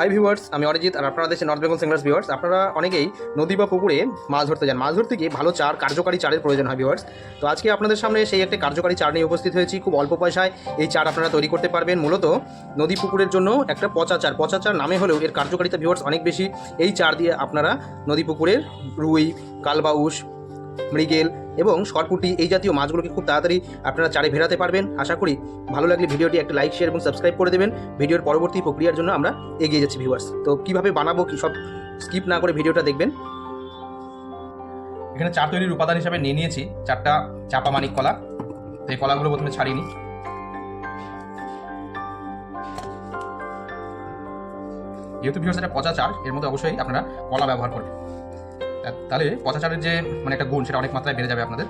Hi viewers আমি অরিজিৎ আর আপনারা দেশে নর্থ বেঙ্গল সিঙ্গার্স ভিউয়ার্স আপনারা অনেকেই নদী বা পুকুরে মাছ ধরতে যান। মাছ ধরতে গিয়ে ভালো চার, কার্যকারী চারের প্রয়োজন হয় ভিউয়ার্স তো আজকে আপনাদের সামনে সেই একটা কার্যকারী চার নিয়ে উপস্থিত হয়েছি। খুব অল্প পয়সায় এই চার আপনারা তৈরি করতে পারবেন। মূলত নদী পুকুরের জন্য একটা পচা চার। পচা চার নামে হলেও এর কার্যকারিতা ভিউয়ার্স অনেক বেশি। এই চার দিয়ে আপনারা নদী পুকুরের রুই, কালবাউস মৃগেল এবং সরপুটি এই জাতীয় মাছগুলোকে খুব তাড়াতাড়ি আপনারা চারে ভেরাতে পারবেন। আশা করি ভালো লাগলে ভিডিওটি একটা লাইক শেয়ার এবং সাবস্ক্রাইব করে দেবেন। ভিডিওর পরবর্তী প্রক্রিয়ার জন্য আমরা এগিয়ে যাচ্ছি ভিউয়ার্স তো কীভাবে বানাবো কি সব স্কিপ না করে ভিডিওটা দেখবেন। এখানে চার তৈরির উপাদান হিসাবে নিয়ে নিয়েছি। চারটা চাপা মানিক কলা এই কলাগুলো প্রথমে ছাড়িয়ে নিই। যেহেতু ভিউয়ার্স এটা পচা চার, এর মধ্যে অবশ্যই আপনারা কলা ব্যবহার করবেন। তাহলে পচা চারের যে মানে একটা গুণ, সেটা অনেক মাত্রায় বেড়ে যাবে আপনাদের।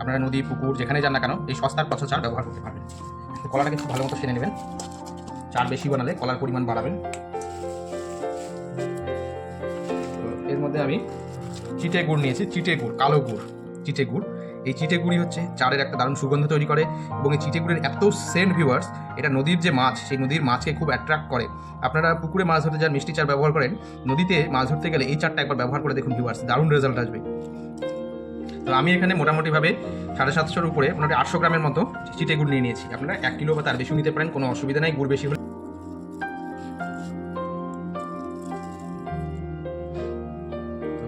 আপনারা নদী, পুকুর যেখানে যান না কেন, এই সস্তার পচা চার ব্যবহার করতে পারবেন। তো কলাটাকে খুব ভালো মতো সেনে নেবেন। চার বেশি বানালে কলার পরিমাণ বাড়াবেন। এর মধ্যে আমি চিটে গুড় নিয়েছি, চিটে গুড়, কালো গুড়, চিটে গুড়। এই চিটে গুড়ি হচ্ছে চারের একটা দারুণ সুগন্ধ তৈরি করে এবং এই চিটে গুড়ের এত সেন্ট ভিউয়ার্স, এটা নদীর যে মাছ, সেই নদীর মাছকে খুব অ্যাট্রাক্ট করে। আপনারা পুকুরে মাছ ধরতে যান, মিষ্টি চার ব্যবহার করেন, নদীতে মাছ ধরতে গেলে এই চারটা একবার ব্যবহার করে দেখুন ভিউয়ার্স, দারুণ রেজাল্ট আসবে। তো আমি এখানে মোটামুটিভাবে সাড়ে সাতশোর উপরে, মোটামুটি আটশো গ্রামের মতো চিটে গুড় নিয়ে নিয়েছি। আপনারা এক কিলো বা তার বেশিও নিতে পারেন, কোনো অসুবিধা নেই, গুড় বেশি হলে।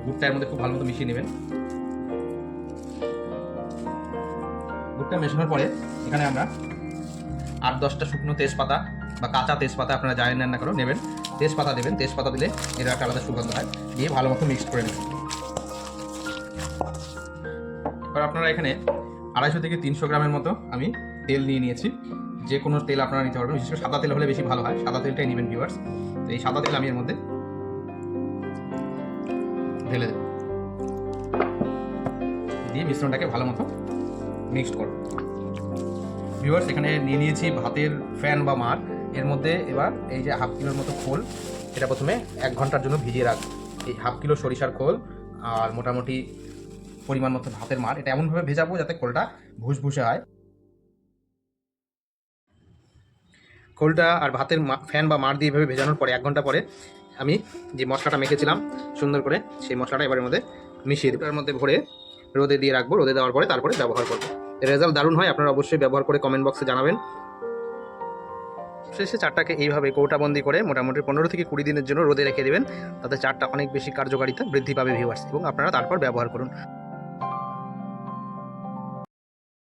গুড়টা এর মধ্যে খুব ভালো মতো মিশিয়ে নেবেন। গুড়টা মেশানোর পরে এখানে আমরা আট দশটা শুকনো তেজপাতা বা কাঁচা তেজপাতা আপনারা জানেন নেন না করো নেবেন। তেজপাতা দেবেন। তেজপাতা দিলে এর একটা আলাদা সুগন্ধ হয়। দিয়ে ভালো মতো মিক্সড করে নেবেন। এবার আপনারা এখানে আড়াইশো থেকে তিনশো গ্রামের মতো আমি তেল নিয়ে নিয়েছি। যে কোনো তেল আপনারা নিতে পারবেন। বিশেষ করে সাদা তেল হলে বেশি ভালো হয়। সাদা তেলটাই নেবেন ভিউয়ার্স তো এই সাদা তেল আমি এর মধ্যে ঢেলে দেব। দিয়ে মিশ্রণটাকে ভালো মতো মিক্সড করব ভিউয়ার্স এখানে নিয়ে নিয়েছি ভাতের ফ্যান বা মার। এর মধ্যে এবার এই যে হাফ কিলোর মতো খোল, এটা প্রথমে এক ঘণ্টার জন্য ভিজিয়ে রাখব এই হাফ কিলো সরিষার খোল আর মোটামুটি পরিমাণ মতো ভাতের মার। এটা এমনভাবে ভেজাবো যাতে খোলটা ভুসভুসে হয়। খোলটা আর ভাতের ফ্যান বা মার দিয়ে এভাবে ভেজানোর পরে এক ঘণ্টা পরে আমি যে মশলাটা মেখেছিলাম সুন্দর করে, সেই মশলাটা এবারের মধ্যে মিশিয়ে দেবো। মধ্যে ভরে রোদে দিয়ে রাখব, রোদে দেওয়ার পরে তারপরে ব্যবহার করব। রেজাল্ট দারুণ হয়, আপনারা অবশ্যই ব্যবহার করে কমেন্ট বক্সে জানাবেন। শেষে চারটাকে এইভাবে কৌটাবন্দি করে মোটামুটি পনেরো থেকে কুড়ি দিনের জন্য রোদে রেখে দেবেন। তাতে চারটা অনেক বেশি কার্যকারিতা, বৃদ্ধি পাবে ভিউয়ার্স এবং আপনারা তারপর ব্যবহার করুন।